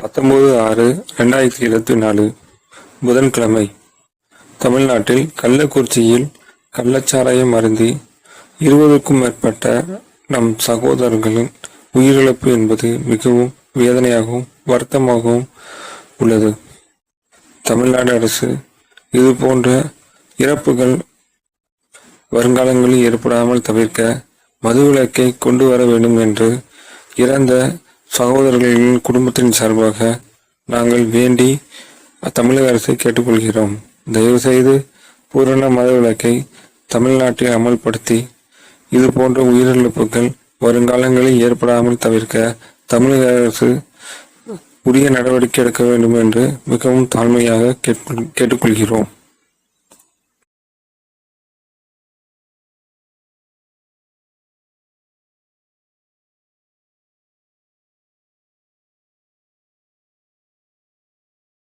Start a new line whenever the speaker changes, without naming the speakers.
பத்தொன்பது ஆறு ரெண்டாயிரத்தி இருபத்தி நாலு புதன்கிழமை. தமிழ்நாட்டில் கள்ளக்குறிச்சியில் கள்ளச்சாராயம் அருந்தி இருபதுக்கும் மேற்பட்ட நம் சகோதரர்களின் உயிரிழப்பு என்பது மிகவும் வேதனையாகவும் வருத்தமாகவும் உள்ளது. தமிழ்நாடு அரசு இது போன்ற இறப்புகள் வருங்காலங்களில் ஏற்படாமல் தவிர்க்க மதுவிலக்கை கொண்டு வர வேண்டும் என்று இறந்த சகோதரர்களின் குடும்பத்தின் சார்பாக நாங்கள் வேண்டி தமிழக அரசை கேட்டுக்கொள்கிறோம். தயவுசெய்து பூரண மதவிலக்கை தமிழ்நாட்டில் அமல்படுத்தி இது போன்ற உயிரிழப்புகள் வருங்காலங்களில் ஏற்படாமல் தவிர்க்க தமிழக அரசு உரிய நடவடிக்கை எடுக்க வேண்டும் என்று மிகவும் தாழ்மையாக கேட்டுக்கொள்கிறோம்.